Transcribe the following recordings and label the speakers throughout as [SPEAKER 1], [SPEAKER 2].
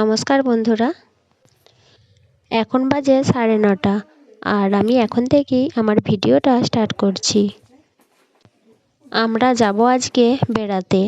[SPEAKER 1] নমস্কার বন্ধুরা। এখন বাজে সাড়ে নটা, আর আমি এখন থেকেই আমার ভিডিওটা স্টার্ট করছি। আমরা যাব আজকে বেড়াতে।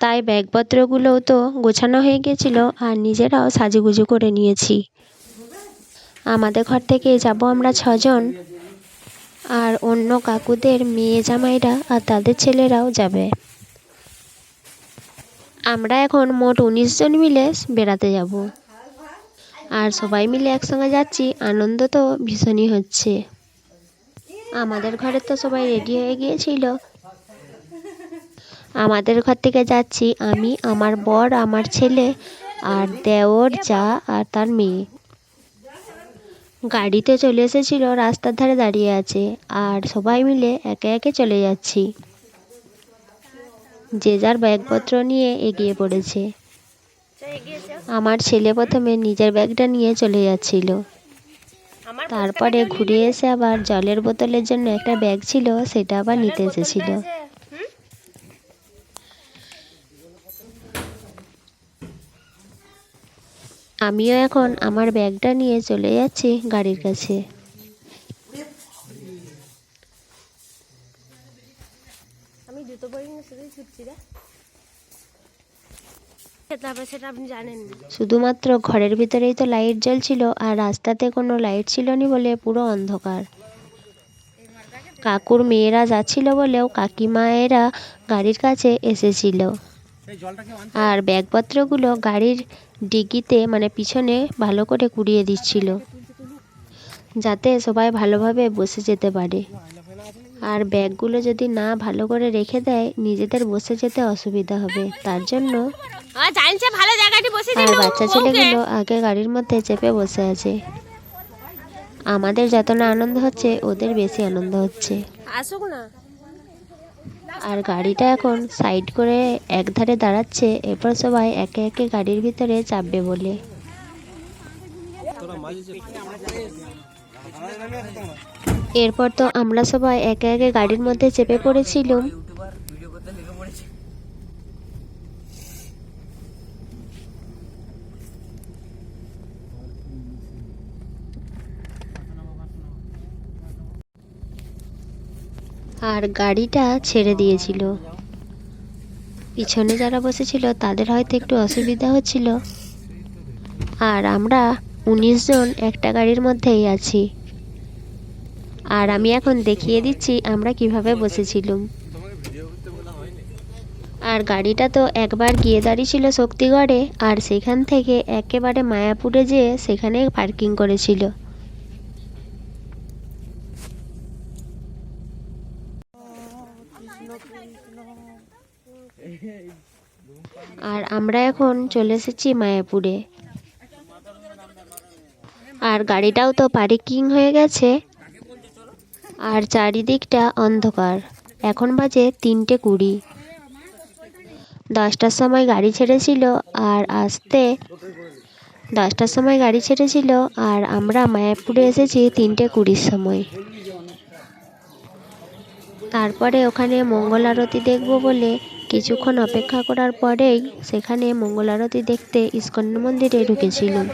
[SPEAKER 1] তাই ব্যাগপত্রগুলোও তো গোছানো হয়ে গেছিল, আর নিজেরাও সাজুগুজু করে নিয়েছি। আমাদের ঘর থেকে যাব আমরা ছজন, আর অন্য কাকুদের মেয়ে জামাইরা আর তাদের ছেলেরাও যাবে। আমরা এখন মোট উনিশ জন মিলে বেড়াতে যাব। আর সবাই মিলে একসঙ্গে যাচ্ছি, আনন্দ তো ভীষণই হচ্ছে। আমাদের ঘরে তো সবাই রেডি হয়ে গিয়েছিল। আমাদের ঘর থেকে যাচ্ছি আমি, আমার বর, আমার ছেলে, আর দেওর যা আর তার মেয়ে। গাড়িতে চলে এসেছিল, রাস্তার ধারে দাঁড়িয়ে আছে, আর সবাই মিলে একে একে চলে যাচ্ছি। যে যার ব্যাগপত্র নিয়ে এগিয়ে পড়েছে। আমার ছেলে প্রথমে নিজের ব্যাগটা নিয়ে চলে যাচ্ছিল। তারপরে ঘুরে এসে আবার জলের বোতলের জন্য একটা ব্যাগ ছিল, সেটা আবার নিতে এসেছিল। আমিও এখন আমার ব্যাগটা নিয়ে চলে যাচ্ছি গাড়ির কাছে।
[SPEAKER 2] সেটা আপনি জানেন
[SPEAKER 1] শুধুমাত্র ঘরের ভিতরেই তো লাইট জ্বলছিল আর রাস্তাতে কোনো লাইট ছিল না বলে পুরো অন্ধকার। কাকুর মেয়েরা যাচ্ছিল বলেও কাকিমায়েরা গাড়ির কাছে এসেছিল। আর ব্যাগপত্রগুলো গাড়ির ডিগিতে মানে পিছনে ভালো করে কুড়িয়ে দিচ্ছিল যাতে সবাই ভালোভাবে বসে যেতে পারে। আর ব্যাগগুলো যদি না ভালো করে রেখে দেয় নিজেদের বসে যেতে অসুবিধা হবে। তার জন্য
[SPEAKER 2] জানছে ভালো জায়গাটি বসে
[SPEAKER 1] আর বাচ্চা ছেলেগুলো আগে গাড়ির মধ্যে চেপে বসে আছে। আমাদের যত না আনন্দ হচ্ছে ওদের বেশি আনন্দ হচ্ছে।
[SPEAKER 2] আসুক না।
[SPEAKER 1] আর গাড়িটা এখন সাইড করে একধারে দাঁড়াচ্ছে এরপর সবাই একে একে গাড়ির ভিতরে চাপবে বলে। এরপর তো আমরা সবাই একে একে গাড়ির মধ্যে চেপে পড়েছিলাম। আর গাড়িটা ছেড়ে দিয়েছিল। পিছনে যারা বসেছিল, তাদের হয়তো একটু অসুবিধা হচ্ছিল। আর আমরা উনিশ জন একটা গাড়ির মধ্যেই আছি। আর আমি এখন দেখিয়ে দিচ্ছি আমরা কীভাবে বসেছিলাম। আর গাড়িটা তো একবার গিয়ে দাঁড়িয়েছিল শক্তিগড়ে, আর সেখান থেকে একেবারে মায়াপুরে যেয়ে সেখানে পার্কিং করেছিল। আর আমরা এখন চলে এসেছি মায়াপুরে। আর গাড়িটাও তো পার্কিং হয়ে গেছে। আর চারিদিকটা অন্ধকার। এখন বাজে তিনটে কুড়ি। দশটার সময় গাড়ি ছেড়েছিল আর আসতে দশটার সময় গাড়ি ছেড়েছিল আর আমরা মায়াপুরে এসেছি তিনটে কুড়ির সময়। তারপরে ওখানে মঙ্গল আরতি দেখব বলে কিছুক্ষণ অপেক্ষা করার পরেই সেখানে মঙ্গল আরতি দেখতে ইস্কন মন্দিরে ঢুকেছিলাম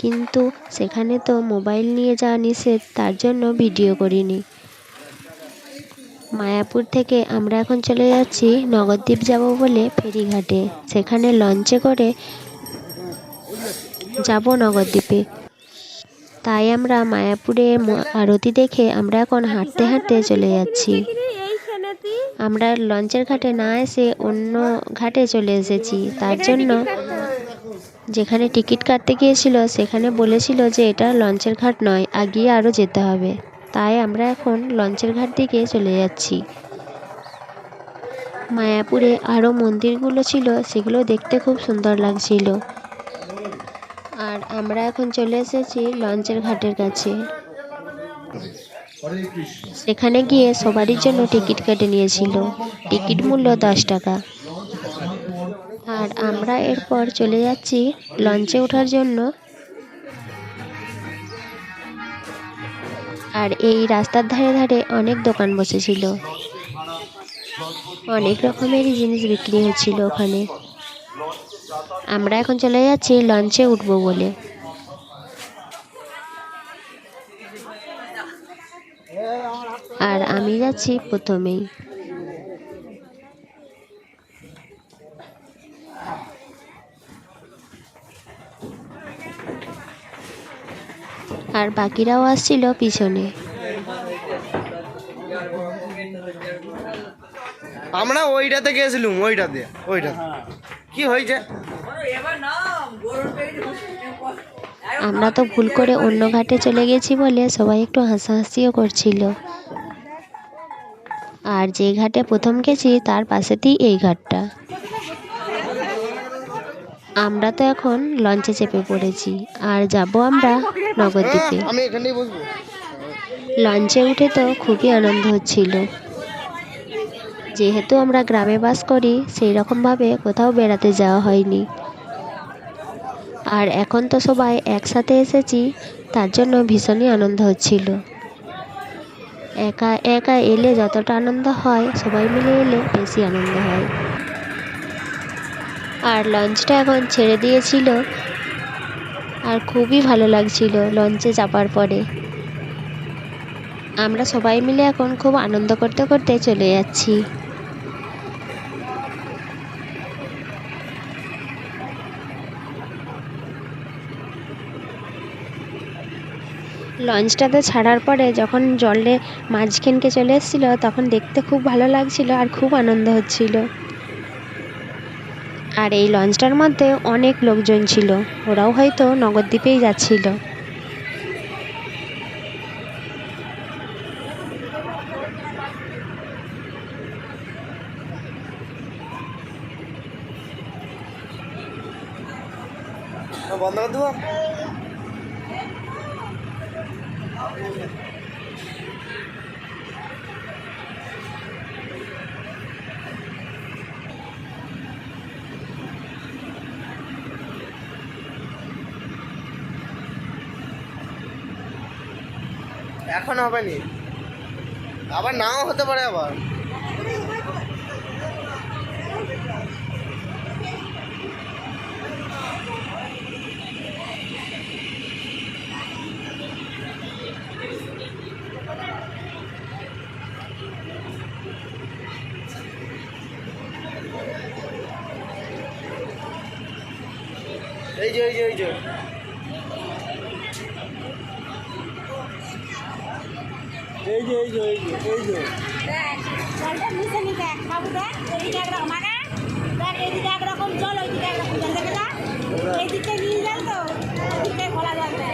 [SPEAKER 1] কিন্তু সেখানে তো মোবাইল নিয়ে যাওয়া নিষেধ, তার জন্য ভিডিও করিনি। মায়াপুর থেকে আমরা এখন চলে যাচ্ছি নগরদ্বীপ যাব বলে ফেরিঘাটে। সেখানে লঞ্চে করে যাব নগরদ্বীপে। তাই আমরা মায়াপুরে আরতি দেখে আমরা এখন হাঁটতে হাঁটতে চলে যাচ্ছি। আমরা লঞ্চের ঘাটে না এসে অন্য ঘাটে চলে এসেছি। তার জন্য যেখানে টিকিট কাটতে গিয়েছিল সেখানে বলেছিল যে এটা লঞ্চের ঘাট নয় আগিয়ে আরও যেতে হবে। তাই আমরা এখন লঞ্চের ঘাট দিকে চলে যাচ্ছি। মায়াপুরে আরও মন্দিরগুলো ছিল সেগুলো দেখতে খুব সুন্দর লাগছিল। আর আমরা এখন চলে এসেছি লঞ্চের ঘাটের কাছে। সেখানে গিয়ে সবারই জন্য টিকিট কেটে নিয়েছিল। টিকিট মূল্য দশ টাকা। আর আমরা এরপর চলে যাচ্ছি লঞ্চে ওঠার জন্য। আর এই রাস্তার ধারে ধারে অনেক দোকান বসেছিল। অনেক রকমেরই জিনিস বিক্রি হচ্ছিল ওখানে। আমরা এখন চলে যাচ্ছি লঞ্চে উঠবো বলে আর আমি যাচ্ছি প্রথমেই। আর বাকিরাও আসছিল পিছনে।
[SPEAKER 3] আমরা ওইটাতে গেছিলুম ওইটাতে ওইটাতে কি হয়েছে?
[SPEAKER 1] আমরা তো ভুল করে অন্য ঘাটে চলে গেছি বলে সবাই একটু হাসাহাসিও করছিল। আর যে ঘাটে প্রথম গেছি তার পাশেতেই এই ঘাটটা। আমরা তো এখন লঞ্চে চেপে পড়েছি আর যাব আমরা
[SPEAKER 3] আমি
[SPEAKER 1] লঞ্চে উঠে তো খুবই আনন্দ হচ্ছিল। যেহেতু আমরা গ্রামে বাস করি সেই রকমভাবে কোথাও বেড়াতে যাওয়া হয়নি। আর এখন তো সবাই একসাথে এসেছি তার জন্য ভীষণই আনন্দ হচ্ছিল। একা একা এলে যতটা আনন্দ হয়, সবাই মিলে এলে বেশি আনন্দ হয়। আর লঞ্চটা এখন ছেড়ে দিয়েছিল। আর খুবই ভালো লাগছিল লঞ্চে চাপার পরে। আমরা সবাই মিলে এখন খুব আনন্দ করতে করতে চলে যাচ্ছি। লঞ্চটাতে ছাড়ার পরে যখন জলে মাঝখানকে চলে এসেছিল, তখন দেখতে খুব ভালো লাগছিল আর খুব আনন্দ হচ্ছিল। আর এই লঞ্চটার মধ্যে অনেক লোকজন ছিল। ওরাও হয়তো নগরদ্বীপেই যাচ্ছিল।
[SPEAKER 3] এখন হবে নি আবার নাও হতে পারে আবার। এই যে এই যে এই যে। এই যে এই যে এই যে এই যে।
[SPEAKER 4] জলটা দেখ বাবু দেখ এইদিকে একরকম মানে দেখ এইদিকে একরকম জল ওইদিকে একরকম জল দেখে না এইদিকে নীল জল তো এইদিকে খোলা জল দেখ।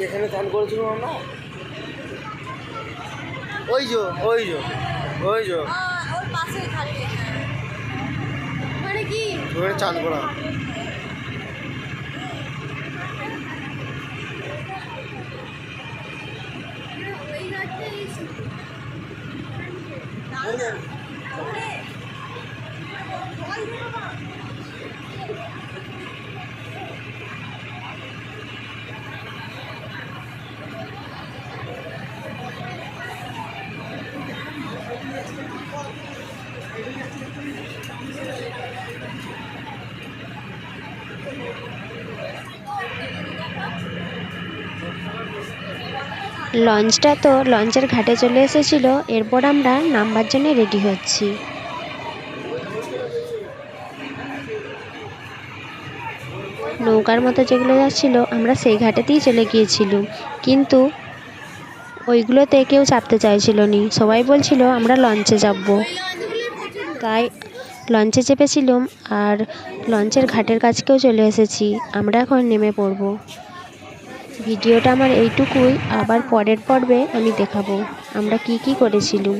[SPEAKER 3] ওখানে এখানে ধ্যান করেছিলাম আমরা ওই যে ওই যে ওই যে। ওখানে চান করা।
[SPEAKER 4] ওই
[SPEAKER 1] লঞ্চটা তো লঞ্চের ঘাটে চলে এসেছিল, এরপর আমরা নামবার জন্য রেডি হচ্ছি। নৌকার মতো যেগুলো যাচ্ছিল, আমরা সেই ঘাটেতেই চলে গিয়েছিলাম। কিন্তু ওইগুলোতে কেউ চাপতে চাইছিল নি। সবাই বলছিল, আমরা লঞ্চে চাপবো তাই লঞ্চে চেপেছিলাম আর লঞ্চের ঘাটের কাছকেও চলে এসেছি। আমরা এখন নেমে পড়ব। ভিডিওটা আমার এইটুকুই আবার পরের পর্বে আমি দেখাবো। আমরা কি কি করেছিলাম?